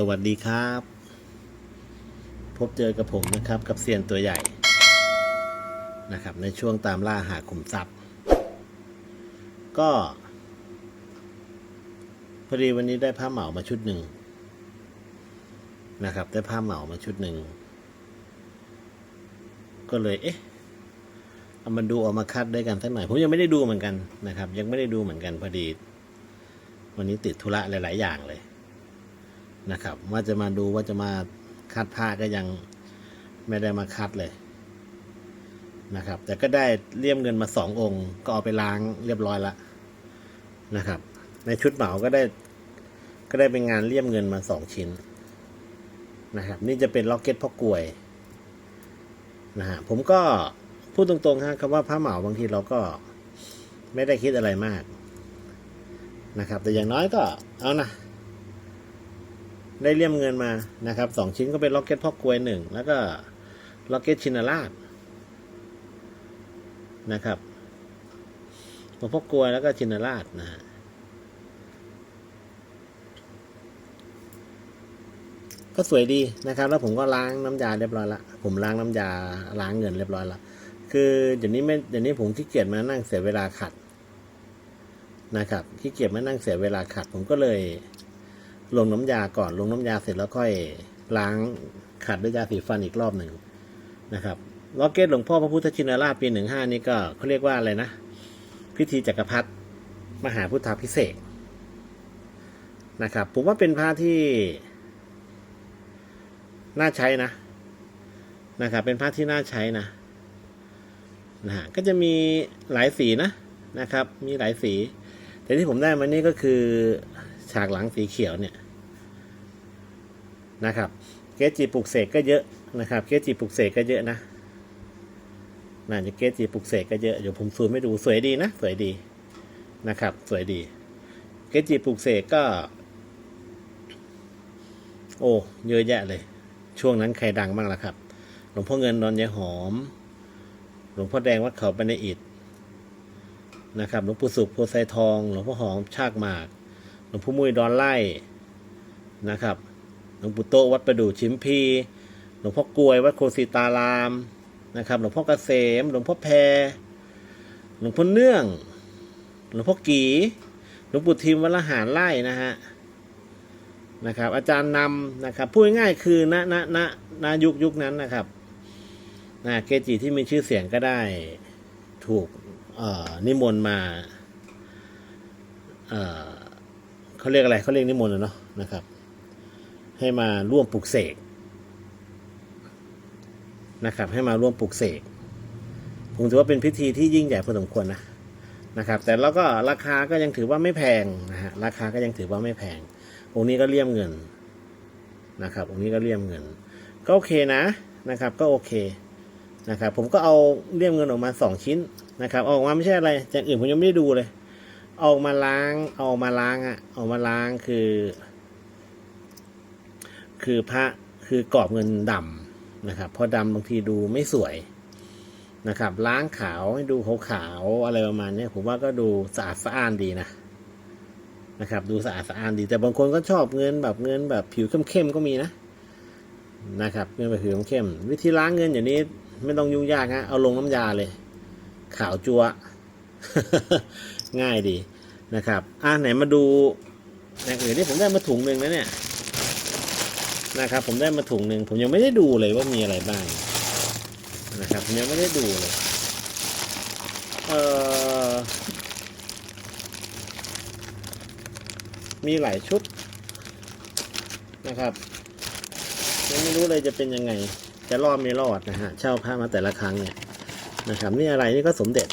สวัสดีครับ พบเจอกับผมนะครับกับเซียนตัวใหญ่นะครับ ในช่วงตามล่าหาขุมทรัพย์ ก็พอดีวันนี้ได้ผ้าเหมามาชุดหนึ่งนะครับ ได้ผ้าเหมามาชุดหนึ่งก็เลยเอ๊ะเอามาดูเอามาคัดด้วยกันสักหน่อยผมยังไม่ได้ดูเหมือนกันนะครับ ยังไม่ได้ดูเหมือนกันพอดี วันนี้ติดธุระหลาย ๆ อย่างเลย นะครับ ว่าจะมาดูว่าจะมาคัดผ้าก็ยังไม่ได้มาคัดเลยนะครับ แต่ก็ได้เลี่ยมเงินมาสององค์ ก็เอาไปล้างเรียบร้อยละนะครับ ในชุดเหมาก็ได้ ก็ได้เป็นงานเลี่ยมเงินมาสองชิ้นนะครับ นี่จะเป็นล็อกเก็ตพ่อกลวยนะฮะผมก็พูดตรงๆฮะคำว่าผ้าเหมาบางทีเราก็ไม่ได้คิดอะไรมากนะครับ แต่อย่างน้อยก็เอานะ ได้เลี่ยมเงินมานะครับสองชิ้นก็เป็นล็อกเก็ตพ่อกลวยหนึ่งแล้วก็ล็อกเก็ตชินาราชนะครับหลวงพ่อกลวยแล้วก็ชินาราชนะฮะก็สวยดีนะครับ แล้วผมก็ล้างน้ำยาเรียบร้อยละผมล้างน้ำยาล้างเงินเรียบร้อยละคือเดี๋ยวนี้ไม่เดี๋ยวนี้ผมขี้เกียจมานั่งเสียเวลาขัดนะครับขี้เกียจมานั่งเสียเวลาขัด ผมก็เลย ลงน้ำยาก่อนลงน้ำยาเสร็จแล้วค่อยล้างขัดด้วยยาสีฟันอีกรอบหนึ่งนะครับล็อกเก็ตหลวงพ่อพระพุทธชินราชปีหนึ่งห้านี่ก็เขาเรียกว่าอะไรนะ พิธีจักรพรรดิมหาพุทธาพิเศษนะครับ ผมว่าเป็นพระที่น่าใช้นะนะครับ เป็นพระที่น่าใช้นะนะฮะก็จะมีหลายสีนะนะครับ มีหลายสี แต่ที่ผมได้มานี่ก็คือ ฉากหลังสีเขียวเนี่ยนะครับเกจิปลุกเสกก็เยอะนะครับเกจิปลุกเสกก็เยอะนะน่าจะเกจิปลุกเสกก็เยอะเดี๋ยวผมซูมให้ดูสวยดีนะสวยดีนะครับ สวยดีเกจิปลุกเสกก็ โอ้เยอะแยะเลย ช่วงนั้นใครดังบ้างล่ะครับ หลวงพ่อเงินนอนยายหอม หลวงพ่อแดงวัดเขาบันไดอิฐนะครับหลวงปู่สุขโพไซทอง หลวงพ่อหอมชากหมาก หลวงพ่อมุ้ยดอนไล่นะครับหลวงปู่โตวัดประดู่ชิมพีหลวงพ่อกลวยวัดโคสิตารามนะครับหลวงพ่อเกษม หลวงพ่อแพรหลวงพ่อเนื่อง หลวงพ่อกีหลวงปู่ทิมวัดละหารไล่นะฮะนะครับ อาจารย์นำนะครับพูดง่ายๆคือณณณณยุคยุคนั้นนะครับนะเกจิที่มีชื่อเสียงก็ได้ถูกนิมนต์มา เอ่อ เขาเรียกอะไรเขาเรียกนิมนต์เนาะนะครับ ให้มาร่วมปลุกเสกนะครับ ให้มาร่วมปลุกเสกผมถือว่าเป็นพิธีที่ยิ่งใหญ่พอสมควรนะนะครับ แต่เราก็ราคาก็ยังถือว่าไม่แพงนะฮะราคาก็ยังถือว่าไม่แพงองค์นี้ก็เลี่ยมเงินนะครับองค์นี้ก็เลี่ยมเงิน ก็โอเคนะนะครับ ก็โอเคนะครับ ผมก็เอาเลี่ยมเงินออกมาสองชิ้นนะครับอออกมาไม่ใช่อะไรอย่างอื่นผมยังไม่ได้ดูเลย เอาอกมาล้าง เอาอกมาล้างอะเอามาล้างคือ คือพระคือกรอบเงินดำนะครับพอดำบางทีดูไม่สวยนะครับ ล้างขาวให้ดูขาวๆอะไรประมาณนี้ผมว่าก็ดูสะอาดสะอ้านดีนะนะครับ ดูสะอาดสะอ้านดี แต่บางคนก็ชอบเงินแบบเงินแบบผิวเข้มๆก็มีนะนะครับเงินแบบผิวเข้มๆวิธีล้างเงินอย่างนี้ไม่ต้องยุ่งยากฮะเอาลงน้ำยาเลย ขาวจัว ง่ายดีนะครับ อ่าไหนมาดูอย่างอื่นที่ผมได้มาถุงหนึ่งนะเนี่ยนะครับ ผมได้มาถุงหนึ่งผมยังไม่ได้ดูเลยว่ามีอะไรบ้างนะครับผมยังไม่ได้ดูเลยเออมีหลายชุดนะครับยังไม่รู้เลยจะเป็นยังไง จะรอดไม่รอดนะฮะเช่าพระมาแต่ละครั้งเนี่ยนะครับ นี่อะไรนี่ก็สมเด็จ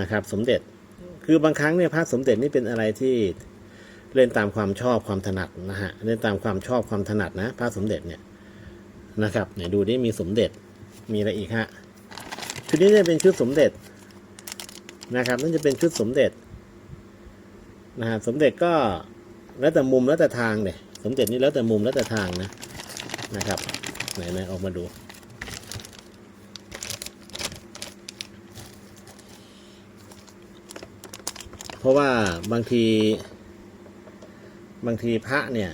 นะครับ สมเด็จคือบางครั้งเนี่ยพระสมเด็จนี่เป็นอะไรที่เล่นตามความชอบความถนัดนะฮะเล่นตามความชอบความถนัดนะพระสมเด็จเนี่ยนะครับไหนดูนี่มีสมเด็จมีอะไรอีกฮะชุดนี้จะเป็นชุดสมเด็จนะครับนั่นจะเป็นชุดสมเด็จนะฮะสมเด็จก็แล้วแต่มุมแล้วแต่ทางเนี่ยสมเด็จนี่แล้วแต่มุมแล้วแต่ทางนะนะครับไหนไหนออกมาดู เพราะว่าบางที บางทีพระเนี่ย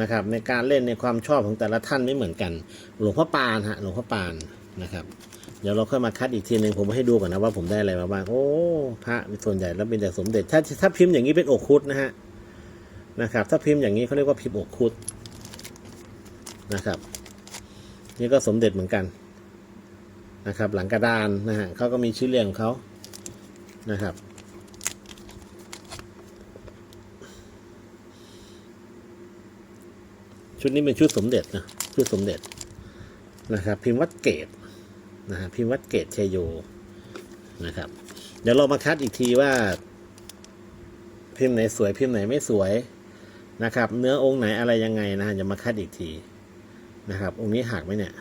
นะครับ ในการเล่นในความชอบของแต่ละท่านไม่เหมือนกัน หลวงพ่อปานฮะหลวงพ่อปานนะครับ เดี๋ยวเราค่อยมาคัดอีกทีหนึ่งผมให้ดูก่อนนะว่าผมได้อะไรมาบ้างโอ้พระส่วนใหญ่แล้วเป็นจากสมเด็จถ้าถ้าพิมพ์อย่างนี้เป็นอกคุดนะฮะนะครับ ถ้าพิมพ์อย่างนี้เขาเรียกว่าพิมพ์อกคุดนะครับ นี่ก็สมเด็จเหมือนกันนะครับ หลังกระดานนะฮะเขาก็มีชื่อเรียงของเขา นะครับ ชุดนี้เป็นชุดสมเด็จนะชุดสมเด็จนะครับ พิมพ์วัดเกตนะฮะพิมพ์วัดเกตชัยโยนะครับ เดี๋ยวเรามาคัดอีกทีว่า พิมพ์ไหนสวยพิมพ์ไหนไม่สวยนะครับ เนื้อองค์ไหนอะไรยังไงนะฮะจะมาคัดอีกทีนะครับ องค์นี้หักไหมเนี่ย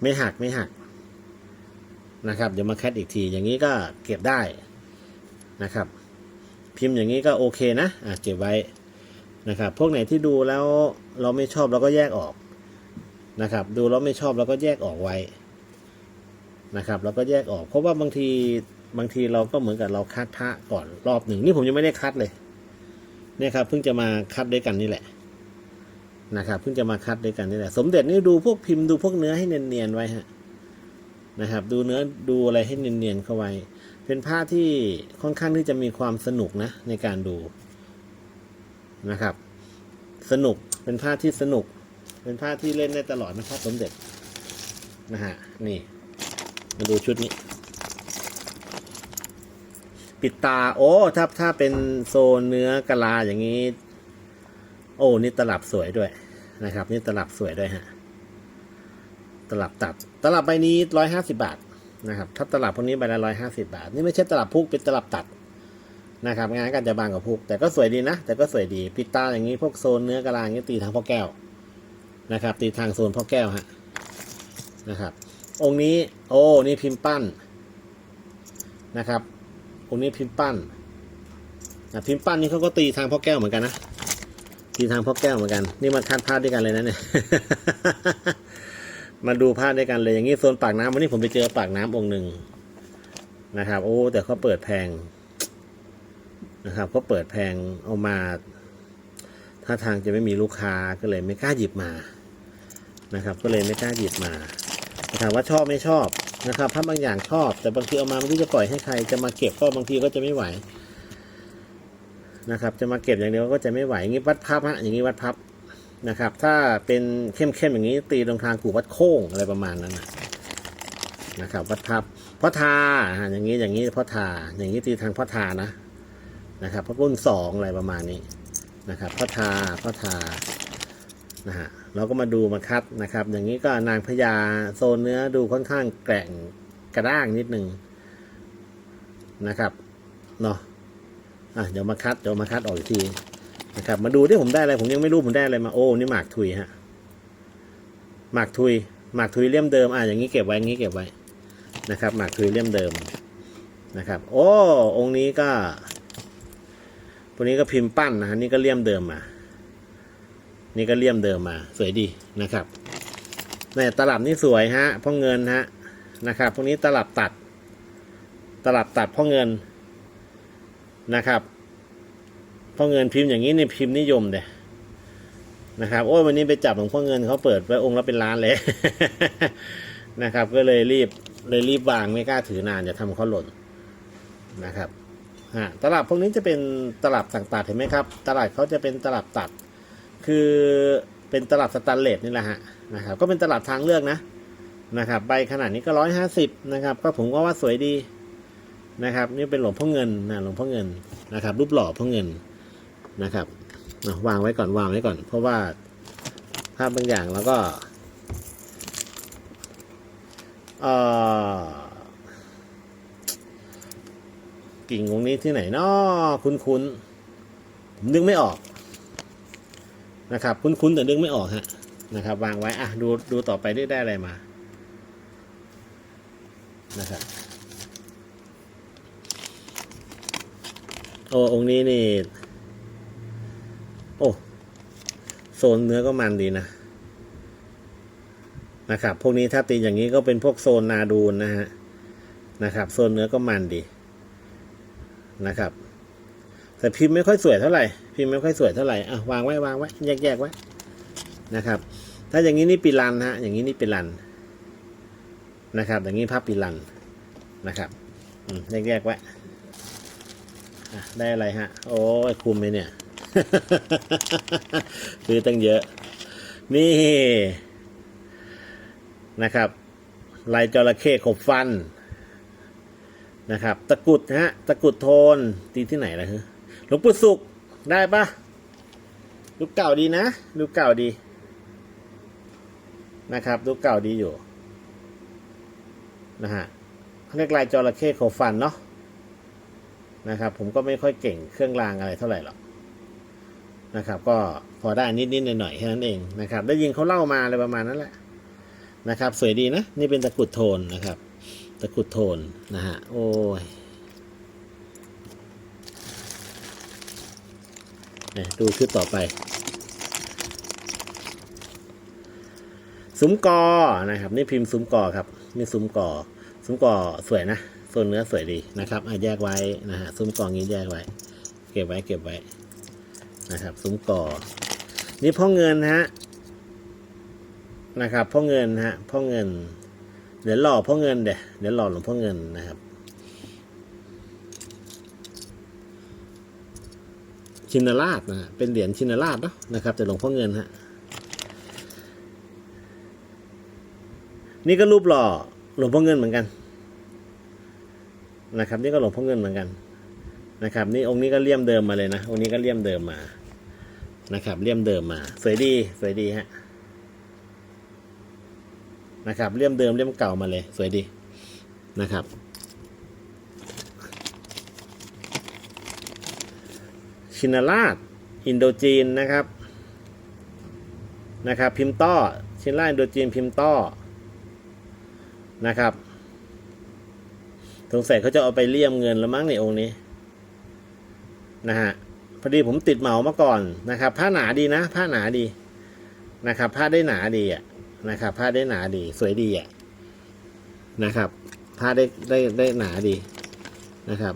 ไม่หักไม่หัก นะครับ เดี๋ยวมาคัดอีกที อย่างนี้ก็เก็บได้นะครับ พิมพ์อย่างนี้ก็โอเคนะอะเก็บไว้นะครับ พวกไหนที่ดูแล้วเราไม่ชอบเราก็แยกออกนะครับ ดูแล้วไม่ชอบเราก็แยกออกไว้นะครับเราก็แยกออกเพราะว่าบางทีบางทีเราก็เหมือนกับเราคัดพระก่อนรอบหนึ่งนี่ผมยังไม่ได้คัดเลยเนี่ยครับเพิ่งจะมาคัดด้วยกันนี่แหละนะครับเพิ่งจะมาคัดด้วยกันนี่แหละ สมเด็จนี่ดูพวกพิมพ์ดูพวกเนื้อให้เนียนๆไว้ฮะ นะครับ ดูเนื้อดูอะไรให้เนียนๆเข้าไว้ เป็นผ้าที่ค่อนข้างที่จะมีความสนุกนะในการดูนะครับ สนุกเป็นผ้าที่สนุก เป็นผ้าที่เล่นได้ตลอดนะครับสมเด็จนะฮะนี่ มาดูชุดนี้ ปิดตาโอ้ถ้าถ้าเป็นโซนเนื้อกะลาอย่างนี้ โอ้นี่ตลับสวยด้วยนะครับ นี่ตลับสวยด้วยฮะ ตลับตัด ตลับใบนี้ร้อยห้าสิบาทนะครับถ้าตลับพวกนี้ใบละร้อยห้าสิบาท นี่ไม่ใช่ตลับพุกเป็นตลับตัดนะครับงานก็จะบางกว่าพุกแต่ก็สวยดีนะ แต่ก็สวยดีปิดตาอย่างนี้พวกโซนเนื้อกระลางนี้ตีทางพ่อแก้วนะครับ ตีทางโซนพ่อแก้วฮะนะครับ องค์นี้โอ้นี่พิมพ์ปั้นนะครับ องค์นี้พิมพ์ปั้นนะพิมพ์ปั้นนี่เขาก็ตีทางพ่อแก้วเหมือนกันนะตีทางพ่อแก้วเหมือนกัน นี่มาคัดพลาดด้วยกันเลยนะเนี่ย มาดูพลาดด้วยกันเลยอย่างนี้โซนปากน้ำวันนี้ผมไปเจอปากน้ำองค์หนึ่งนะครับ โอ้ แต่เขาเปิดแพงนะครับก็เปิดแพงเอามาถ้าทางจะไม่มีลูกค้าก็เลยไม่กล้าหยิบมานะครับ ก็เลยไม่กล้าหยิบมาถามว่าชอบไม่ชอบนะครับถ้าบางอย่างชอบ แต่บางทีเอามาไม่รู้จะปล่อยให้ใครจะมาเก็บก็บางทีก็จะไม่ไหวนะครับ จะมาเก็บอย่างเดียวก็จะไม่ไหวอย่างนี้วัดพับฮะอย่างนี้วัดพับ นะครับ ถ้าเป็นเข้มๆอย่างนี้ตีตรงทางกูวัดโค้งอะไรประมาณนั้นนะนะครับ วัดพับพ่อทาอย่างนี้อย่างนี้พ่อทาอย่างนี้ตีทางพ่อทานะนะครับพระรุ่นสองอะไรประมาณนี้นะครับพระทาพระทานะฮะเราก็มาดูมาคัดนะครับ อย่างนี้ก็นางพญาโซนเนื้อดูค่อนข้างแกร่งกระด้างนิดนึงนะครับเนาะอะเดี๋ยวมาคัดเดี๋ยวมาคัดออกอีกที นะครับ มาดูที่ผมได้อะไร ผมยังไม่รู้ผมได้อะไรมา โอ้ นี่หมากทุยฮะ หมากทุย หมากทุยเลี่ยมเดิม อะอย่างนี้เก็บไว้อย่างนี้เก็บไว้ นะครับ หมากทุยเลี่ยมเดิม นะครับ โอ้ องค์นี้ก็พวกนี้ก็พิมพ์ปั้นนะฮะ นี่ก็เลี่ยมเดิมมา นี่ก็เลี่ยมเดิมมา สวยดีนะครับเนี่ยตลับนี่สวยฮะพ่อเงินฮะ นะครับ พวกนี้ตลับตัด ตลับตัดพ่อเงินนะครับ พ่อเงินพิมพ์อย่างนี้นี่พิมพ์นิยมเด้นะครับ โอ้ยวันนี้ไปจับของพ่อเงินเขาเปิดไว้องค์ละเป็นล้านเลยนะครับ ก็เลยรีบเลยรีบวางไม่กล้าถือนานจะทำเขาหล่นนะครับฮะตลับพวกนี้จะเป็นตลับสั่งตัดเห็นไหมครับ ตลับเขาจะเป็นตลับตัด คือเป็นตลับสแตนเลสนี่แหละฮะนะครับ ก็เป็นตลับทางเลือกนะนะครับ ใบขนาดนี้ก็ร้อยห้าสิบนะครับ ก็ผมก็ว่าสวยดีนะครับ นี่เป็นหลวงพ่อเงินนะหลวงพ่อเงินนะครับ รูปหล่อพ่อเงิน นะครับวางไว้ก่อนวางไว้ก่อน เพราะว่าภาพบางอย่างแล้วก็กิ่งวงนี้ที่ไหนนาะคุ้นคุ้นๆผมนึกไม่ออกนะครับคุ้นคุ้นๆแต่นึกไม่ออกฮะนะครับ วางไว้อะดูดูต่อไปได้ได้อะไรมานะครับโอ้องนี้นี่ โอ้ โซนเนื้อก็มันดีนะนะครับ พวกนี้ถ้าตีอย่างนี้ก็เป็นพวกโซนนาดูนนะฮะนะครับ โซนเนื้อก็มันดีนะครับ แต่พิมพ์ไม่ค่อยสวยเท่าไหร่พิมพ์ไม่ค่อยสวยเท่าไหร่อะวางไว้วางไว้แยกแยกๆไว้นะครับ ถ้าอย่างนี้นี่ปีรันฮะอย่างนี้นี่ปีรันนะครับ อย่างนี้ภาพปีรันนะครับอืมแยกแยกๆไว้ได้อะไรฮะ โอ้ยคุมเลยเนี่ย ซื้อตั้งเยอะ นี่นะครับลายจระเข้ขบฟันนะครับ ตะกุดฮะ ตะกุดโทน ตีที่ไหนล่ะฮะหลวงปู่สุขได้ปะรูปเก่าดีนะรูปเก่าดีนะครับรูปเก่าดีอยู่นะฮะเขาเรียกลายจระเข้ขบฟันเนาะนะครับ ผมก็ไม่ค่อยเก่งเครื่องรางอะไรเท่าไหร่หรอก นะครับ ก็พอได้นิดๆหน่อยๆแค่นั้นเองนะครับ ได้ยินเขาเล่ามาอะไรประมาณนั้นแหละนะครับ สวยดีนะ นี่เป็นตะกุดโทนนะครับ ตะกุดโทนนะฮะโอ้ยนี่ดูชุดต่อไปซุ้มกอนะครับ นี่พิมพ์ซุ้มกอครับนี่ซุ้มกอซุ้มกอสวยนะส่วนเนื้อสวยดีนะครับอะแยกไว้นะฮะซุ้มกองี้แยกไว้ เก็บไว้เก็บไว้ นะครับซุ้มก่อ นี่พ่อเงินฮะนะครับพ่อเงินฮะพ่อเงิน เดี๋ยวหล่อพ่อเงินเดี๋ยวเดี๋ยวหล่อหลวงพ่อเงินนะครับชินราชนะฮะเป็นเหรียญชินราชเนาะนะครับแต่หลวงพ่อเงินฮะนี่ก็รูปหล่อหลวงพ่อเงินเหมือนกันนะครับ นี่ก็หลวงพ่อเงินเหมือนกัน นะครับ นี่องค์นี้ก็เลี่ยมเดิมมาเลยนะ องค์นี้ก็เลี่ยมเดิมมา นะครับ เลี่ยมเดิมมา สวยดี สวยดีฮะ นะครับ เลี่ยมเดิมเลี่ยมเก่ามาเลย สวยดี นะครับ ชินาราช อินโดจีนนะครับ นะครับ พิมพ์ต้อ ชินราชอินโดจีนพิมพ์ต้อ นะครับสงสัยเขาจะเอาไปเลี่ยมเงินแล้วมั้งในองค์นี้ นะฮะพอดีผมติดเหมามาก่อนนะครับ ผ้าหนาดีนะ ผ้าหนาดีนะครับ ผ้าได้หนาดีอะนะครับ ผ้าได้หนาดี สวยดีอะนะครับ ผ้าได้ได้ได้หนาดีนะครับ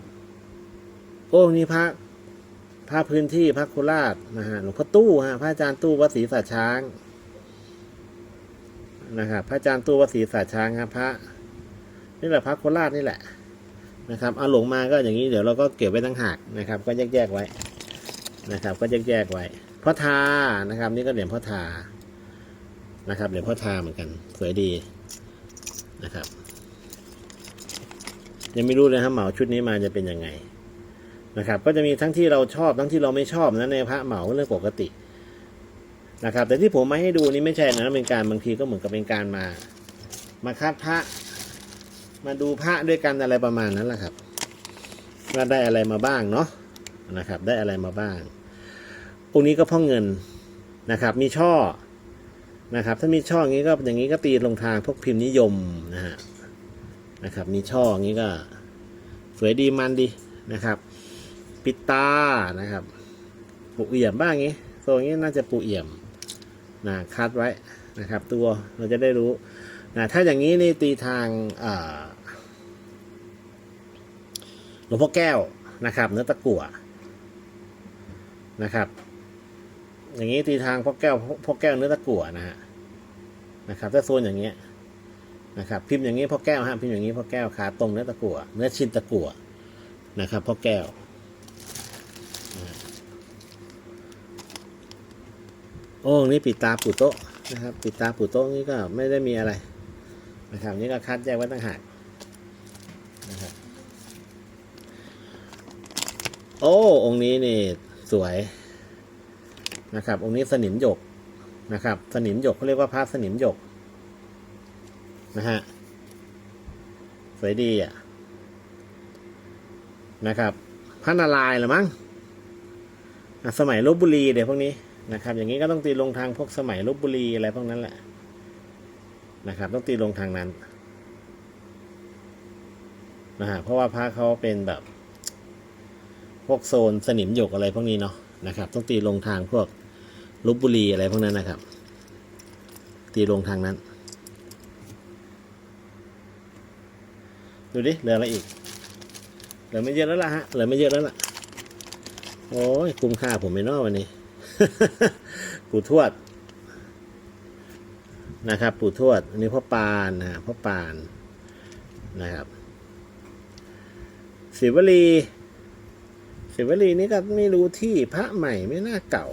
โอ้นี่พระพระพื้นที่พระโคราชนะฮะหลวงพ่อตู้ฮะพระอาจารย์ตู้วัดศรีสัชช้างนะครับพระอาจารย์ตู้วัดศรีสัชช้างครับพระนี่แหละพระโคราชนี่แหละ นะครับเอาหลงมาก็อย่างนี้เดี๋ยวเราก็เก็บไว้ตั้งหากนะครับ ก็แยกๆไว้นะครับ ก็แยกแยกๆไว้พ่อทานะครับ นี่ก็เหรียญพ่อทานะครับเหรียญพ่อทาเหมือนกันสวยดีนะครับ ยังไม่รู้เลยครับเหมาชุดนี้มาจะเป็นยังไงนะครับ ก็จะมีทั้งที่เราชอบทั้งที่เราไม่ชอบนะในพระเหมาเรื่องปกตินะครับ แต่ที่ผมมาให้ดูนี่ไม่ใช่นะเป็นการบางทีก็เหมือนกับเป็นการมา มาคัดพระ มาดูพระด้วยกันอะไรประมาณนั้นแหละครับว่าได้อะไรมาบ้างเนาะนะครับ ได้อะไรมาบ้างองค์นี้ก็พ่อเงินนะครับ มีช่อนะครับ ถ้ามีช่ออย่างนี้ก็อย่างนี้ก็ตีลงทางพวกพิมพ์นิยมนะฮะนะครับ มีช่ออย่างนี้ก็สวยดีมันดีนะครับ ปิดตานะครับ ปูเอี่ยมบ้างงี้โซนนี้น่าจะปูเอี่ยมนะคัดไว้นะครับ ตัวเราจะได้รู้ นะถ้าอย่างนี้นี่ตีทางหลวงพ่อแก้วนะครับ เนื้อตะกั่วนะครับ อย่างนี้ตีทางพ่อแก้วพ่อแก้วเนื้อตะกั่วนะฮะนะครับถ้าโซนอย่างเงี้ยนะครับพิมพ์อย่างนี้พ่อแก้วฮะพิมพ์อย่างนี้พ่อแก้วขาตรงเนื้อตะกั่วเนื้อชิ้นตะกั่วนะครับพ่อแก้วโอ้นี่ปิดตาปูโต๊ะนะครับ ปิดตาปูโต๊ะนี่ก็ไม่ได้มีอะไร นะครับนี่ก็คัดแยกไว้ต่างหากนะครับโอ้องค์นี้นี่สวยนะครับ องค์นี้สนิมหยกนะครับ สนิมหยกเขาเรียกว่าพระสนิมหยกนะฮะสวยดีอะนะครับพระนารายณ์หรือมั้งสมัยลบบุรีเดี๋ยวพวกนี้นะครับ อย่างนี้ก็ต้องตีลงทางพวกสมัยลบบุรีอะไรพวกนั้นแหละ นะครับ ต้องตีลงทางนั้นนะฮะเพราะว่าพระเขาเป็นแบบ พวกโซนสนิมหยกอะไรพวกนี้เนาะนะครับ ต้องตีลงทางพวกลบบุรีอะไรพวกนั้นนะครับ ตีลงทางนั้น ดูดิเหลืออะไรอีกเหลือไม่เยอะแล้วล่ะฮะเหลือไม่เยอะแล้วล่ะโอ้ยคุ้มค่าผมไม่นอกวันนี้ปู่ทวด นะครับ ปู่ทวด อันนี้พ่อปานนะพ่อปานนะครับศิวลีศิวลีนี่ก็ไม่รู้ที่พระใหม่ไม่น่าเก่า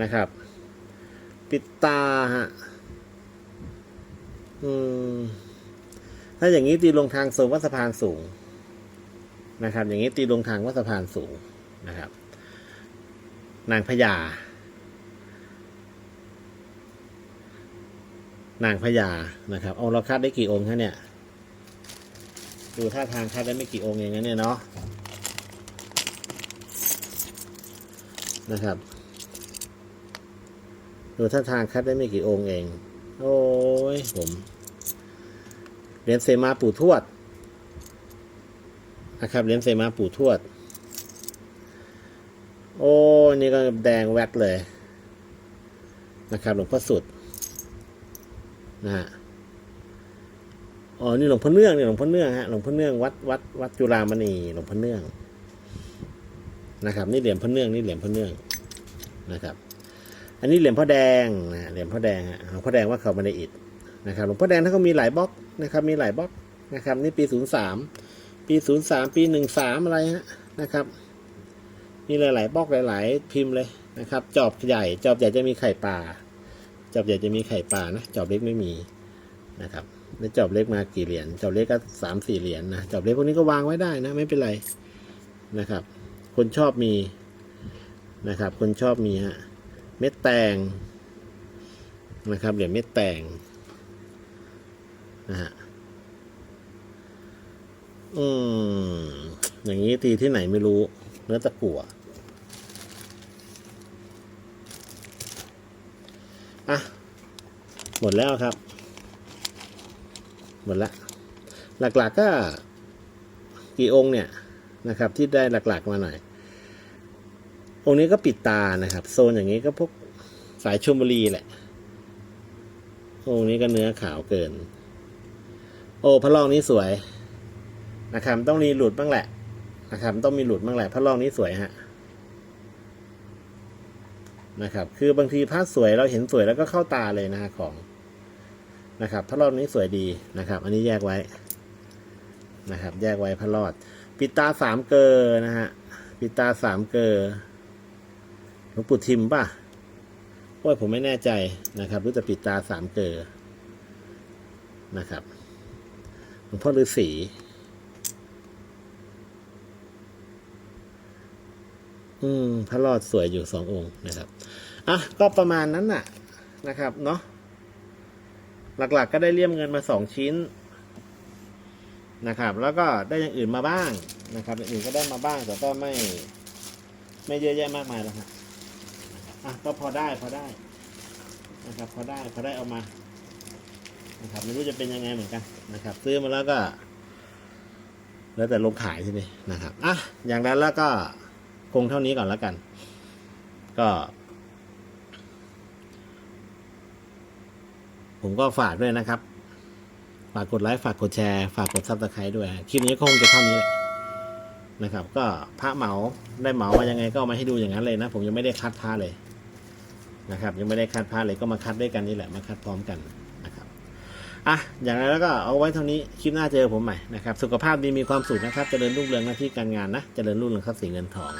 นะครับ ปิดตาฮะอืมถ้าอย่างนี้ตีลงทางโซนวัดสะพานสูงนะครับ อย่างนี้ตีลงทางวัดสะพานสูงนะครับ นางพญา นางพญานะครับเอาเราคัดได้กี่องค์คะเนี่ยดูท่าทางคัดได้ไม่กี่องค์เองนะเนี่ยเนาะนะครับดูท่าทางคัดได้ไม่กี่องค์เอง โอ้ยผมเหรียญเซมาปู่ทวดนะครับเหรียญเซมาปู่ทวด โอ้นี่ก็แดงแวดเลยนะครับหลวงพ่อสุด นะฮะอ๋อนี่หลวงพ่อเนื่องนี่หลวงพ่อเนื่องฮะหลวงพ่อเนื่องวัดวัดวัดจุฬามณีหลวงพ่อเนื่องนะครับ นี่เหรียญพ่อเนื่องนี่เหรียญพ่อเนื่องนะครับ อันนี้เหรียญพ่อแดงนะเหรียญพ่อแดงฮะหลวงพ่อแดงว่าเขาม่ได้อิดนะครับ หลวงพ่อแดงท่านก็มีหลายบล็อกนะครับ มีหลายบล็อกนะครับ นี่ปีศูนย์สามปีศูนย์สามปีหนึ่งสามอะไรฮะนะครับ มีหลายๆบล็อกหลาย ๆ พิมพ์เลยนะครับ จอบใหญ่ จอบใหญ่จะมีไข่ปลา จอบใหญ่จะมีไข่ปลานะจอบเล็กไม่มีนะครับแล้วจอบเล็กมากี่เหรียญจอบเล็กก็สามสี่เหรียญนะจอบเล็กพวกนี้ก็วางไว้ได้นะไม่เป็นไรนะครับ คนชอบมีนะครับ คนชอบมีฮะเม็ดแตงนะครับเหรียญเม็ดแตงนะฮะอืมอย่างนี้ตีที่ไหนไม่รู้เนื้อตะกั่วอะ หมดแล้วครับ หมดละหลักๆกก็กี่องค์เนี่ยนะครับ ที่ได้หลักๆมาหน่อย องค์นี้ก็ปิดตานะครับ โซนอย่างนี้ก็พวกสายชมบุรีแหละ องค์นี้ก็เนื้อขาวเกิน โอ้พระรองนี้สวยนะครับ ต้องมีหลุดบ้างแหละนะครับ ต้องมีหลุดบ้างแหละพระรองนี้สวยฮะนะครับ คือบางทีภาพสวยเราเห็นสวยแล้วก็เข้าตาเลยนะฮะของ นะครับพระรองนี้สวยดีนะครับ อันนี้แยกไว้นะครับ แยกไว้พระรอด ปิตาสามเกอนะฮะปิตาสามเกอหลวงปู่ทิมป่ะโอ้ยผมไม่แน่ใจนะครับรู้จะปิตาสามเกอนะครับหลวงพ่อฤาษีอืมพระรอดสวยอยู่สององค์นะครับ อะ ก็ประมาณนั้นน่ะ นะครับ เนาะ หลักๆก็ได้เลี่ยมเงินมาสองชิ้นนะครับ แล้วก็ได้อย่างอื่นมาบ้างนะครับอย่างอื่นก็ได้มาบ้างแต่ก็ไม่ไม่เยอะแยะมากมายแล้วครับอะก็พอได้พอได้นะครับ พอได้พอได้เอามานะครับไม่รู้จะเป็นยังไงเหมือนกันนะครับ ซื้อมาแล้วก็ แล้วแต่ลงขายใช่ไหมนะครับอะอย่างนั้นแล้วก็คงเท่านี้ก่อนแล้วกัน ก็ ผมก็ฝากด้วยนะครับ ฝากกดไลค์ฝากกดแชร์ฝากกดซับสไครต์ด้วยคลิปนี้คงจะเท่านี้แหละนะครับ ก็พระเหมาได้เหมามายังไงก็มาให้ดูอย่างนั้นเลยนะ ผมยังไม่ได้คัดพระเลยนะครับ ยังไม่ได้คัดพระเลยก็มาคัดด้วยกันนี่แหละมาคัดพร้อมกันนะครับอะอย่างไรแล้วก็เอาไว้เท่านี้คลิปหน้าเจอผมใหม่นะครับ สุขภาพดีมีความสุขนะครับเจริญรุ่งเรืองหน้าที่การงานนะเจริญรุ่งเรืองทรัพย์สินเงินทอง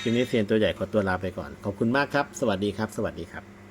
คลิปนี้เซียนตัวใหญ่ขอตัวลาไปก่อนขอบคุณมากครับ สวัสดีครับ สวัสดีครับ